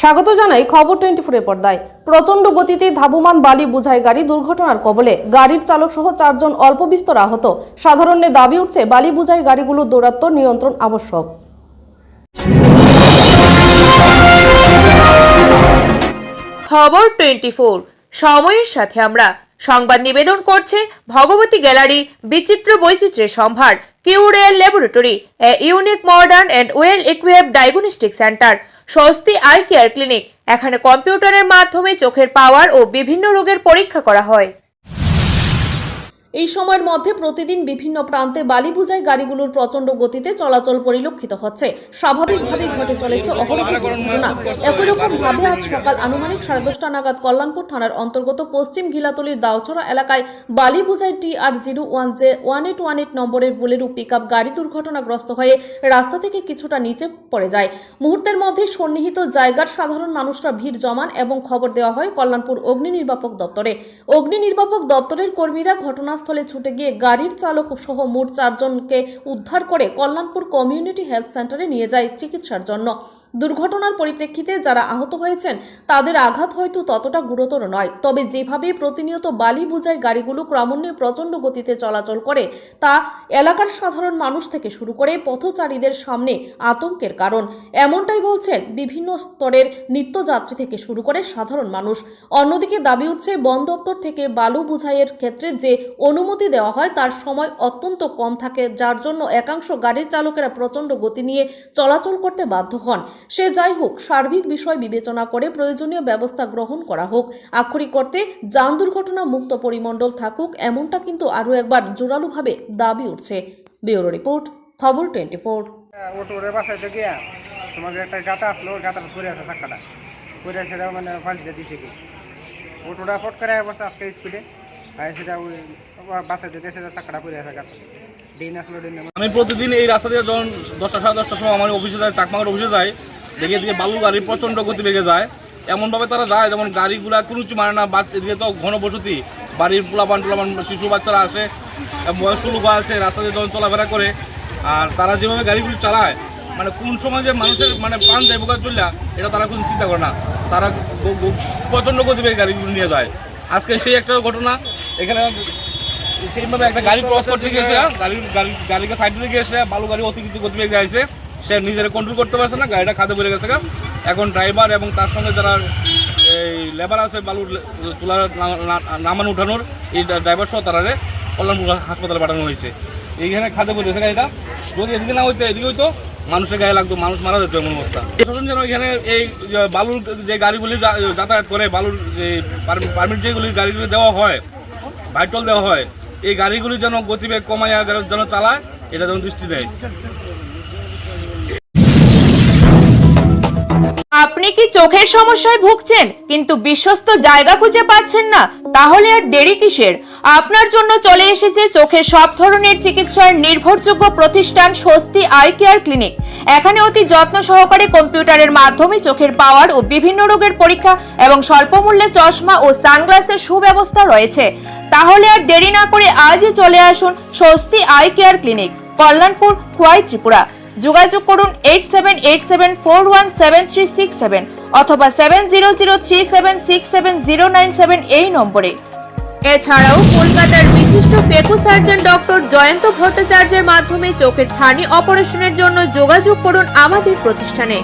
স্বাগত জানাই খবর টোয়েন্টি ফোরের পর্দায়। প্রচণ্ড গতিতে ধাবমান বালি বোঝাই গাড়ি দুর্ঘটনার কবলে। গাড়ির চালক সহ চারজন অল্প বিস্তর আহত। সাধারণে দাবি উঠছে বালি বোঝাই গাড়িগুলোর দৌরাত্ম নিয়ন্ত্রণ আবশ্যক। খবর টোয়েন্টি সময়ের সাথে আমরা। সংবাদ নিবেদন করছে ভগবতী গ্যালারি বিচিত্র বৈচিত্র্যের সম্ভার, কিউরিয়াল laboratory, a unique modern and well equipped diagnostic centre. Swasti eye care clinic. এখানে কম্পিউটারের মাধ্যমে চোখের পাওয়ার ও বিভিন্ন রোগের পরীক্ষা করা হয়। এই সময়ের মধ্যে প্রতিদিন বিভিন্ন প্রান্তে বালি বোঝাই গাড়িগুলোর প্রচণ্ড গতিতে চলাচল পরিলক্ষিত হচ্ছে। স্বাভাবিকভাবেই ঘটে চলেছে অহরহ দুর্ঘটনা। একই রকম ভাবে আজ সকাল আনুমানিক সাড়ে দশটা নাগাদ কল্যাণপুর থানার অন্তর্গত পশ্চিম ঘিলাতলির দাওছড়া এলাকায় বালি বোঝাই T R zero one J one eight one eight নম্বরের বুলেরু পিক আপ গাড়ি দুর্ঘটনাগ্রস্ত হয়ে রাস্তা থেকে কিছুটা নিচে পড়ে যায়। মুহূর্তের মধ্যে সন্নিহিত জায়গার সাধারণ মানুষরা ভিড় জমান এবং খবর দেওয়া হয় কল্যাণপুর অগ্নি নির্বাপক দপ্তরে। অগ্নি নির্বাপক দপ্তরের কর্মীরা ঘটনাস্থলে ছুটে গিয়ে গাড়ির চালক সহ মোট চারজনকে উদ্ধার করে কল্যাণপুর কমিউনিটি হেলথ সেন্টারে নিয়ে যায় চিকিৎসার জন্য। দুর্ঘটনার পরিপ্রেক্ষিতে যারা আহত হয়েছেন, তাদের আঘাত হয়তো ততটা গুরুতর নয়। তবে যেভাবে প্রতিনিয়ত বালি বোঝাই গাড়িগুলো ক্রমান্বয়ে প্রচণ্ড গতিতে চলাচল করে, তা এলাকার সাধারণ মানুষ থেকে শুরু করে পথচারীদের সামনে আতঙ্কের কারণ। এমনটাই বলছেন বিভিন্ন স্তরের নিত্যযাত্রী থেকে শুরু করে সাধারণ মানুষ। অন্যদিকে দাবি উঠছে, বন দপ্তর থেকে বালু বোঝাইয়ের ক্ষেত্রে যে অনুমতি দেওয়া হয়, তার সময় অত্যন্ত কম থাকে, যার জন্য একাংশ গাড়ির চালকেরা প্রচণ্ড গতি নিয়ে চলাচল করতে বাধ্য হন। সে যাই হোক, সার্বিক বিষয় বিবেচনা করে প্রয়োজনীয় ব্যবস্থা গ্রহণ করা হোক। আক্ষরিক করতে যান দুর্ঘটনা মুক্ত পরিমণ্ডল থাকুক, এমনটা কিন্তু আরও একবার জোরালোভাবে দাবি উঠছে। ব্যুরো রিপোর্ট, খবর টোয়েন্টি ফোর অটোরে বাসাইতে গিয়া তোমাকে একটা গাতা আসলো, ওই গাতাটা পরে আছে চাক্কাটা পরে সেটা মানে ফালতে দিছে কি। অটোটা ফট করে আজকে স্পিডে আমি প্রতিদিন এই রাস্তা দিয়ে যখন দশটা, সাড়ে দশটার সময় আমার অফিসে যায় চাকমার অফিসে যাই দেখে এদিকে বালু গাড়ি প্রচণ্ড গতি বেগে যায়। এমনভাবে তারা যায়, যেমন গাড়িগুলা কোনো কিছু মানে না এদিকে তো ঘন বসতি, বাড়ির পোলাপান, টোলাপান, শিশু বাচ্চারা আসে বয়স্ক লোক আছে রাস্তা দিয়ে যখন চলাফেরা করে, আর তারা যেভাবে গাড়িগুলি চালায় মানে কোন সময় যে মানুষের মানে প্রাণ যায় বোকার চললা এটা তারা কোনো চিন্তা করে না। তারা প্রচণ্ড গতিবেগে গাড়িগুলো নিয়ে যায়। আজকে সেই একটা ঘটনা। এখানে সেইভাবে একটা গাড়ি ক্রস করতে গিয়েছে গাড়ি গাড়ি, গাড়িকে সাইড দিয়ে গিয়েছে বালু গাড়ি অতিরিক্ত গতিবেগে গাইছে সে নিজের কন্ট্রোল করতে পারছে না, গাড়িটা খাদে পড়ে গেছে এখন ড্রাইভার এবং তার সঙ্গে যারা এই লেবার আছে, বালু তোলার নামানো, উঠানোর, এই ড্রাইভার সহ তারা কল্যাণপুর হাসপাতালে পাঠানো হয়েছে। এইখানে খাদে পড়ে গেছে গাড়িটা যদি এদিকে না হইতো, এদিকে হইতো মানুষের গায়ে লাগতো, মানুষ মারা যেত এমন অবস্থা। প্রশাসন যেন এখানে এই বালুর যে গাড়িগুলি যাতায়াত করে, বালুর যে পারমিট যেগুলি গাড়িগুলি দেওয়া হয় ভাইটল দেওয়া হয়, এই গাড়িগুলি যেন গতিবেগ কমাইয়া যেন- যেন চালায়, এটা যেন দৃষ্টি দেয়। আপনি কি চোখের সমস্যায় ভুগছেন, কিন্তু বিশ্বস্ত জায়গা খুঁজে পাচ্ছেন না? তাহলে আর দেরি কিসের? আপনার জন্য চলে এসেছে চোখের সব ধরনের চিকিৎসার নির্ভরযোগ্য প্রতিষ্ঠান স্বস্তি আই কেয়ার ক্লিনিক। এখানে অতি যত্ন সহকারে কম্পিউটারের মাধ্যমে চোখের পাওয়ার ও বিভিন্ন রোগের পরীক্ষা এবং স্বল্প মূল্যে চশমা ও সানগ্লাসের সুব্যবস্থা রয়েছে। তাহলে আর দেরি না করে আজই চলে আসুন Swasti eye care clinic, Kalyanpur, Khowai Tripura. যোগাযোগ করুন eight seven eight seven four one seven three six seven অথবা seven zero zero three seven six seven zero nine seven এই নম্বরে। এছাড়াও কলকাতার বিশিষ্ট ফেকু সার্জন ডক্টর জয়ন্ত ভট্টাচার্যের মাধ্যমে চোখের ছানি অপারেশনের জন্য যোগাযোগ করুন আমাদের প্রতিষ্ঠানে।